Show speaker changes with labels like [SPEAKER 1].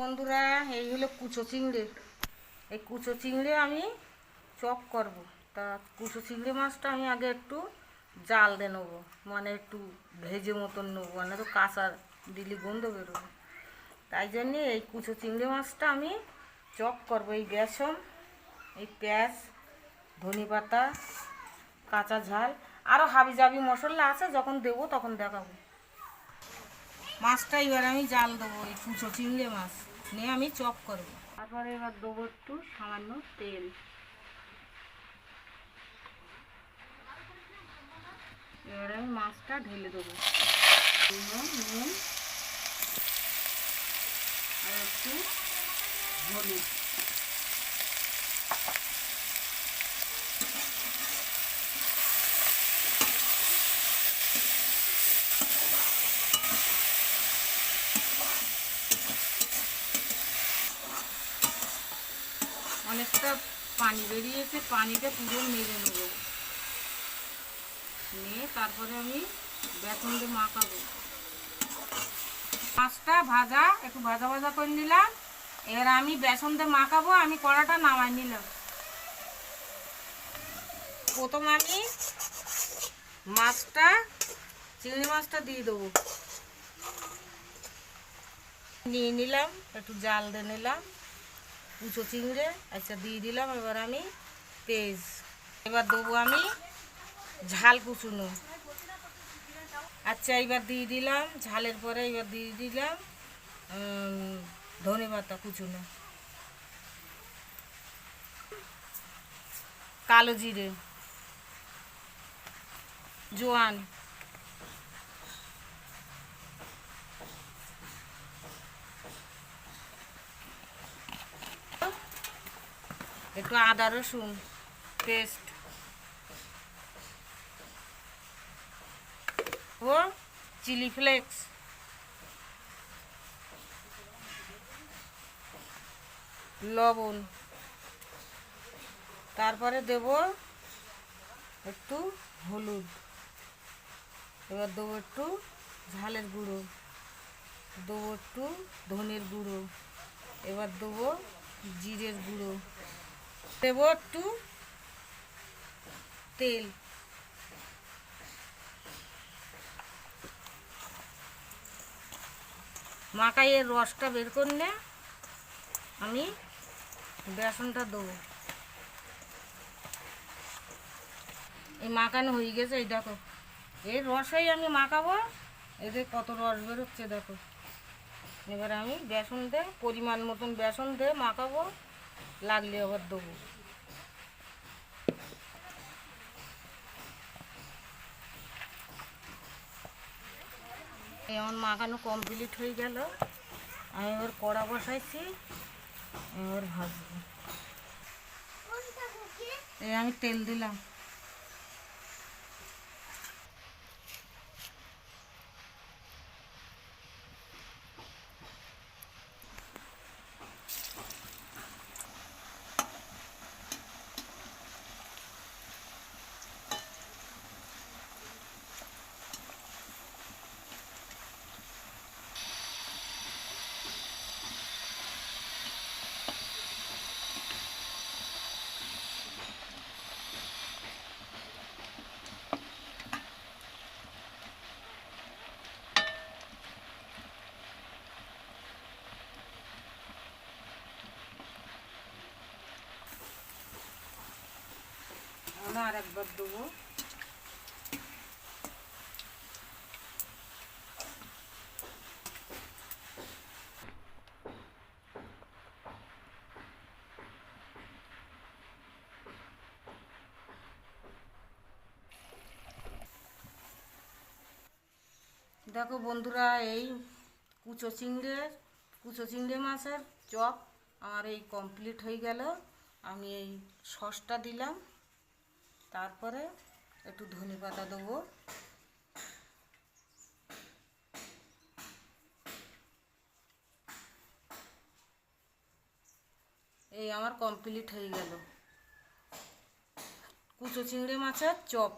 [SPEAKER 1] বন্ধুরা, এই হলো কুচো চিংড়ি। এই কুচো চিংড়ি আমি চপ করব। তা কুচো চিংড়ি মাছটা আমি আগে একটু জাল দিয়ে নেব। মানে একটু ভেজে মতন নেব। মানে তো কাঁচা দিলে গন্ধ বেরোবে। তাই জন্যে এই কুচো চিংড়ি মাছটা আমি চপ করব। এই বেসন, এই পেঁয়াজ, ধনে পাতা, কাঁচা ঝাল আরও হাবি জাবি মশলা আছে, যখন দেবো তখন দেখাবো। মাছটা এবার আমি জাল দেবো এই কুচো চিংড়ে মাছ। নিয়ে আমি চপ করব। তারপরে এবার দেবো একটু সামান্য তেল। এবার আমি মাছটা ঢেলে দেবো। নুন, আর একটু হলুদ। পানি বেরিয়েছে, পানিটা পুরো মেরে নেব। নিয়ে তারপরে আমি বেসন দিয়ে মাখাবো। মাছটা ভাজা, একটু ভাজা ভাজা করে নিলাম। এবার আমি বেসন দিয়ে মাখাবো, আমি কড়াটা নামাই নিলাম। প্রথম আমি মাছটা, চিংড়ি মাছটা দিয়ে দেবো। নিয়ে নিলাম, একটু জাল দিয়ে নিলাম। কুচো চিংড়ে আচ্ছা দিয়ে দিলাম, এবার আমি পেঁয়াজ। এবার দেবো আমি ঝাল কুচুনো। আচ্ছা এবার দিয়ে দিলাম, ঝালের পরে এবার দিয়ে দিলাম ধনে পাতা কুচুনো। কালো জিরে। জোয়ান। একটু আদা, রসুন পেস্ট ও চিলি ফ্লেক্স লবণ। তারপরে দেব একটু হলুদ। এবার দেবো একটু ঝালের গুঁড়ো। দেবো একটু ধনের গুঁড়ো। এবার দেবো জিরের গুঁড়ো। দেবো একটু তেল। মাকাইয়ের রসটা বের করলে আমি বেসনটা দেবো। এই মাখানো হয়ে গেছে, এই দেখো। এই রসেই আমি মাখাবো এতে কত রস বেরোচ্ছে, দেখো। এবার আমি বেসন দিয়ে, পরিমাণ মতন বেসন দিয়ে মাখাবো, লাগলে আবার দেবো। মাখানো কমপ্লিট হয়ে গেল। আমি এবার কড়া বসাইছি এবার ভাজবো। এই আমি তেল দিলাম আমি আর একবার দেবো দেখো বন্ধুরা, এই কুচো চিংড়ে, কুচো চিংড়ি মাছের চপ আমার এই কমপ্লিট হয়ে গেল। আমি এই সসটা দিলাম। তারপরে একটু ধনে পাতা দেবো। এই আমার কমপ্লিট হয়ে গেল। কুচো চিংড়ি মাছের চপ।